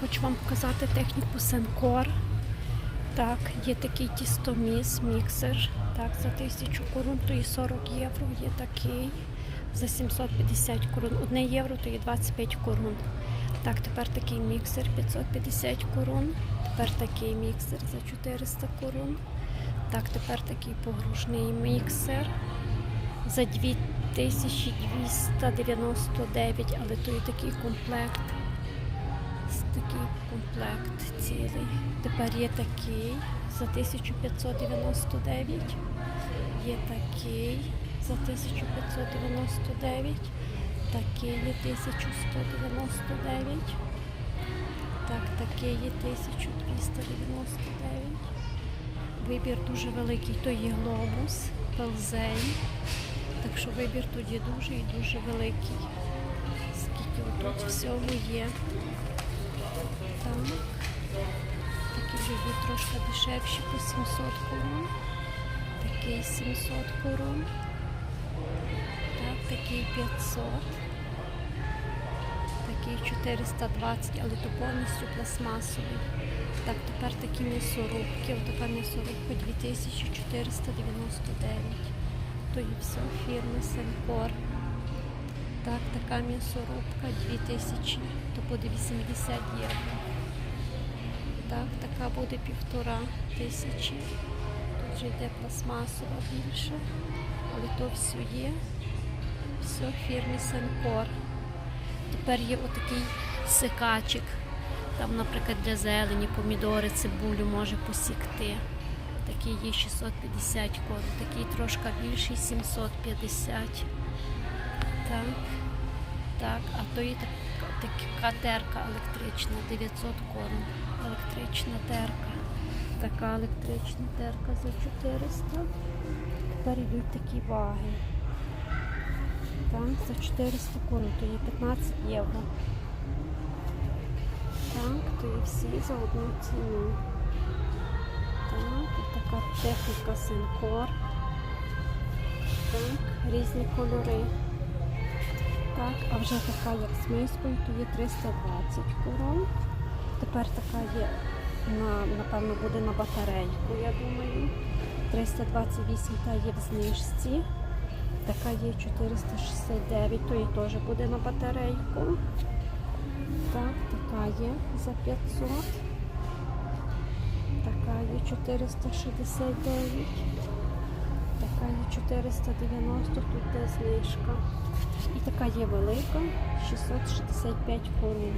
хочу вам показати техніку Сенкор. Так, є такий тістоміс, міксер. Так, за 1000 корун, то є 40 євро, є такий за 750 корун. Одне євро то є 25 корун. Так, тепер такий міксер 550 корун. Тепер такий міксер за 400 корун. Так, тепер такий погружний міксер за 2299, але то є такий комплект. Такий комплект цілий. Тепер є такий за 1599. Є такий за 1599. Такий є 1199. Так, такий є 1299. Вибір дуже великий. То є глобус, пелзень. Так що вибір тут є дуже і дуже великий. Скільки отут всього є. Так. Такі вже трошки дешевші по 700 корон. Такий 700 корон. Так, такий 500. Такий 420, але то повністю пластмасовий. Так, тепер такі м'ясорубки. Отака м'ясорубка 2499. То є все фірми Сенкор. Так, така м'ясорубка 2000, то буде 80 євро. Так, така буде півтора тисячі. Тут вже йде пластмасова більше, але то все є. Все фірмі Сенкор. Тепер є отакий секачик. Там, наприклад, для зелені, помідори, цибулю може посікти. Такий є 650 код, такий трошки більший 750. Так, так, а то є так, така терка електрична, 900 корм. Електрична терка. Така електрична терка за 400. Тепер йдуть такі ваги. Так, за 400 корм, то є 15 євро. Так, то є всі за одну ціну. Так, така техніка Сенкор. Так, різні кольори. Так, а вже така, як з мискою, то є 320 корон. Тепер така є, на, напевно, буде на батарейку, я думаю. 328 та є в знижці. Така є 469, то і теж буде на батарейку. Так, така є за 500. Така є 469. Така є 490, тут де знижка. Така є велика 665 корон.